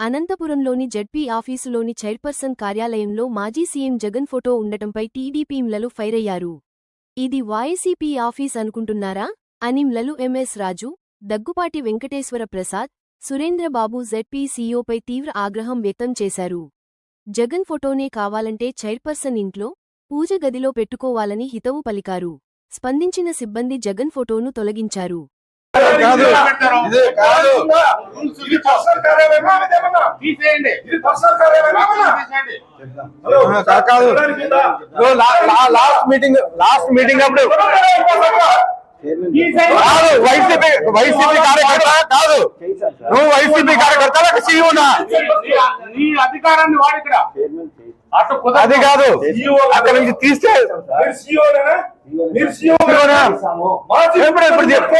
అనంతపురంలోని ZP ఆఫీసులోని chairperson కార్యాలయంలో మాజీ CM Jagan photo ఉండటంపై టీడీపీంలలు ఫైరయ్యారు. ఇది వైసీపీ ఆఫీస్ అనుకుంటున్నారా? అని మ్లలు ఎంఎస్ రాజు దగ్గుపాటి వెంకటేశ్వర ప్రసాద్ సురేంద్రబాబు జెడ్పీ సీఈఓపై తీవ్ర ఆగ్రహం వ్యక్తం చేశారు. జగన్ ఫోటోనే కావాలంటే చైర్పర్సన్ ఇంట్లో పూజ గదిలో పెట్టుకోవాలని హితవు పలికారు. స్పందించిన సిబ్బంది జగన్ ఫోటోను తొలగించారు. కాదు. ఇది కాదు. ఇది పర్సనల్ కార్యాలయమా? ఇదేమన్నా? తీసేయండి. ఇది పర్సనల్ కార్యాలయమా? ఏమన్నా? తీసేయండి. హలో, కా- కాదు. లాస్ట్ మీటింగ్ లాస్ట్ మీటింగ్ అప్పుడు. కాదు వైసీపీ వైసీపీ కార్యకర్త. కాదు. నువ్వు వైసీపీ కార్యకర్త లేక సీఈఓనా నీ- నీ అధికారాన్ని వాడు ఇక్కడ. అది కాదు అక్కడ నుంచి తీస్తే ఎప్పుడు చెప్పు.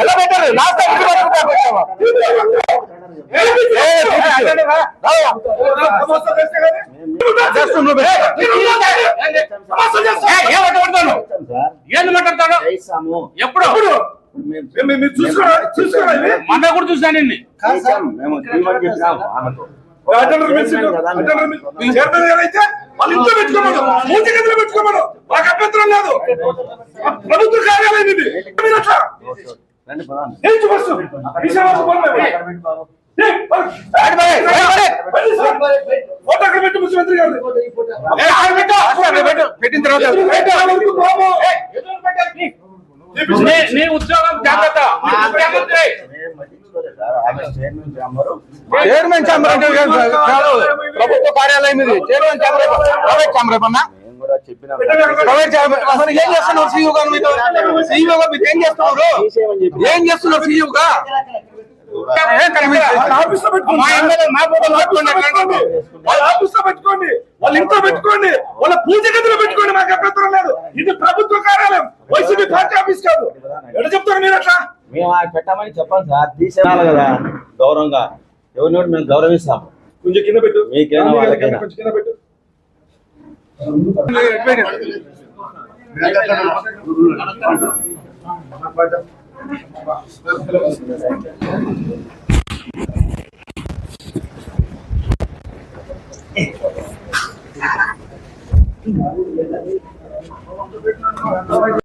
ఎలా పెట్టారు? లాస్ట్? ఏ, మాట్లాడతాడు ఎప్పుడు ఇప్పుడు మీరు- మీరు- మీరు చూసుకోరా చూసుకోరా ఇవి? మన కూడా చూసాను పెట్టుకోమను. పెట్టుకోమను. మాకు అభ్యంతరం లేదు. ప్రభుత్వ కార్యాలయం ఇది. పెట్టిన తర్వాత నీ- నీ ఉద్యోగం జాగ్రత్త. నీ ముఖ్యమంత్రి. చైర్మన్ ఛాంబర్ అంటే కాదు, కాదు. ప్రభుత్వ కార్యాలయం ఇది. చైర్మన్ ఛాంబర్ ప్రైవేట్ ఛాంబర్ ఏమన్నా ప్రైవేట్ ఛాంబర్ అసలు ఏం చేస్తున్నారు సీఈఓ గారు మీతో? సీఈఓ గారు మీరు ఏం చేస్తున్నారు? ఏం చేస్తున్నారు సీఈఓ గా? పెట్టుకోండి. వాళ్ళ ఇంట్లో పెట్టుకోండి. వాళ్ళ పూజ గదిలో పెట్టుకోండి మాకు అభ్యంతరం లేదు ఇది ప్రభుత్వ కార్యాలయం వైసీపీ పార్టీ ఆఫీస్ కాదు ఎక్కడ చెప్తారు మీరు అట్లా మేము ఆ పెట్టమని చెప్పాలి సార్. తీసేయాలి కదా. గౌరవంగా. ఎవరిని మేము గౌరవిస్తాం. కొంచెం కింద పెట్టు. మీకేనా వాళ్ళకేనా? కొంచెం కింద పెట్టు.